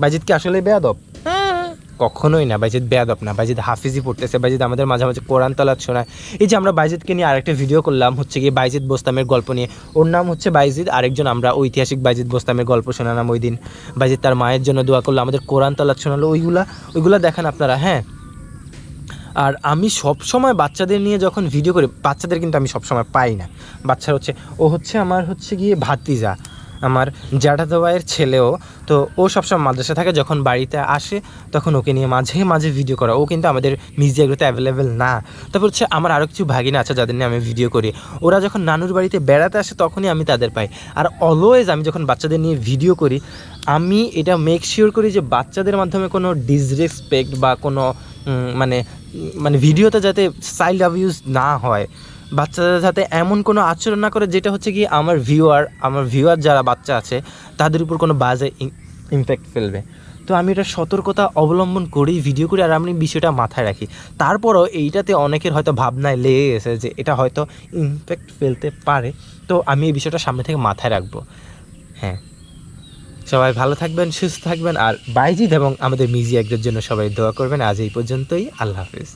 বাইজিৎ কি আসলে বেয়াদব? কখনোই না বাইজিৎ বেয়াদব না। বাইজিৎ হাফিজি পড়তেছে বাইজিৎ আমাদের মাঝে মাঝে কোরআন তালাত শোনায়। এই যে আমরা বাইজিৎকে নিয়ে আরেকটা ভিডিও করলাম হচ্ছে গিয়ে বাইজিৎ বোস্তামের গল্প নিয়ে। ওর নাম হচ্ছে বাইজিৎ আরেকজন আমরা ঐতিহাসিক বাইজিৎ বোস্তামের গল্প শোনালাম ওই দিন বাইজিৎ তার মায়ের জন্য দোয়া করল আমাদের কোরআন তালাত শোনালো ওইগুলা ওইগুলা দেখেন আপনারা হ্যাঁ। আর আমি সব সময় বাচ্চাদের নিয়ে যখন ভিডিও করি বাচ্চাদের কিন্তু আমি সব সময় পাই না। বাচ্চা হচ্ছে ও হচ্ছে আমার হচ্ছে গিয়ে ভাতিজা। আমার জ্যাঠাতো ভাইয়ের ছেলেও। তো ও সবসময় মাদ্রাসা থাকে, যখন বাড়িতে আসে, তখন ওকে নিয়ে মাঝে মাঝে ভিডিও করা। ও কিন্তু আমাদের মিউজিয়াগুলোতে অ্যাভেলেবেল না। তারপর হচ্ছে আমার আরও কিছু ভাগিনা আছে যাদের নিয়ে আমি ভিডিও করি। ওরা যখন নানুর বাড়িতে বেড়াতে আসে, তখনই আমি তাদের পাই। আর অলওয়েজ আমি যখন বাচ্চাদের নিয়ে ভিডিও করি, আমি এটা মেক শিওর করি যে বাচ্চাদের মাধ্যমে কোনো ডিসরেসপেক্ট বা কোনো মানে মানে ভিডিওতে যাতে চাইল্ড অ্যাবিউজ না হয়। বাচ্চারা যাতে এমন কোনো আচরণ না করে, যেটা হচ্ছে কি আমার ভিউয়ার আমার ভিউয়ার যারা বাচ্চা আছে, তাদের উপর কোনো বাজে ইমপ্যাক্ট ফেলবে। তো আমি এটা সতর্কতা অবলম্বন করেই ভিডিও করি, আর আমি বিষয়টা মাথায় রাখি। তারপরও এইটাতে অনেকের হয়তো ভাবনায় লেগে গেছে যে এটা হয়তো ইমপ্যাক্ট ফেলতে পারে। তো আমি এই বিষয়টা সামনে থেকে মাথায় রাখব। হ্যাঁ। সবাই ভালো থাকবেন, সুস্থ থাকবেন, আর বাইজিদ এবং আমাদের মিউজিয়াকদের জন্য সবাই দোয়া করবেন। আজ এই পর্যন্তই। আল্লাহ হাফিজ।